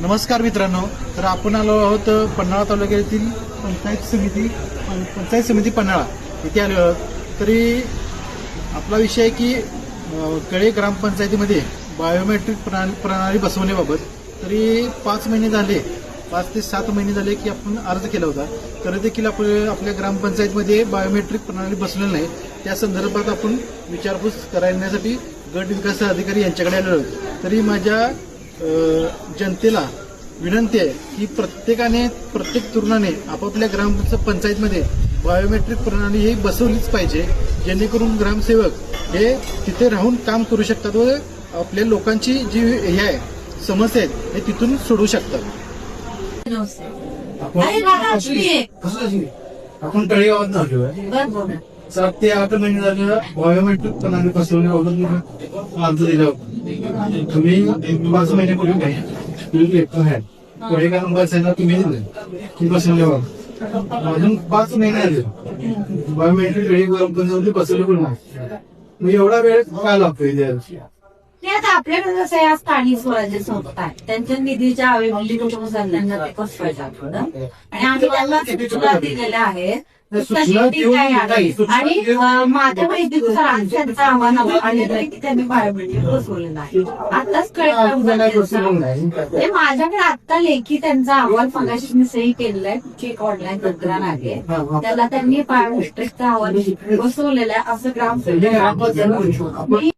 नमस्कार मित्रांनो तर आपण आलो आहोत पन्हाळा तालुक्यातील पंचायत समिती पंचायत समिती पन्हाळा. इथे आलो आहोत. तरी आपला विषय आहे की कळे ग्रामपंचायतीमध्ये बायोमेट्रिक प्रणाली प्रणाली बसवण्याबाबत. तरी पाच महिने झाले पाच ते सात महिने झाले की आपण अर्ज केला होता. तरी देखील आपण आपल्या ग्रामपंचायतमध्ये बायोमेट्रिक प्रणाली बसलेली नाही. त्या संदर्भात आपण विचारपूस करण्यासाठी गट विकास अधिकारी यांच्याकडे आलेलो तरी माझ्या जनतेला विनंती आहे की प्रत्येकाने प्रत्येक तरुणाने आपापल्या ग्रामपंचायतमध्ये बायोमेट्रिक प्रणाली ही बसवलीच पाहिजे जेणेकरून ग्रामसेवक हे तिथे राहून काम करू शकतात व आपल्या लोकांची जी हे आहे समस्या आहेत हे तिथून सोडवू शकतात. आपण तळेगावात बोला सात ते आठ महिने झाले. बायोमेट्रिक प्रणाली बसवण्याबाबत अर्ज दिला होता तुम्ही एक पाच महिन्यापूर्वी काय पुढे का नंबर आहे तुम्ही दिले. की बसवले अजून पाच महिने आले बायोमेट्रिक रेडी कंपनीमध्ये बसवलं पण नाही मग एवढा वेळ काय लागतोय द्यायला ते आता आपल्याकडे कसं आहे स्थानिक स्वराज्य संस्था आहे त्यांच्या निधीच्या अवेलेबिलिटीनुसार त्यांना ते बसवायचं आपण आणि आम्ही त्यांना सूचना दिलेल्या आहेत. आणि माझ्या माहितीनुसार त्यांचं आव्हान आलेलं आहे की त्यांनी बायोमेट्रिक बसवलेलं आहे. आताच कळलं ते माझ्याकडे आता लेखी त्यांचा अहवाल मगाशी मी सही केलेला आहे. तुमची एक ऑनलाईन तक्रार आहे. त्याला त्यांनी बायोमेट्रिकचा अहवाल बसवलेला आहे. असं ग्रामसेवक मी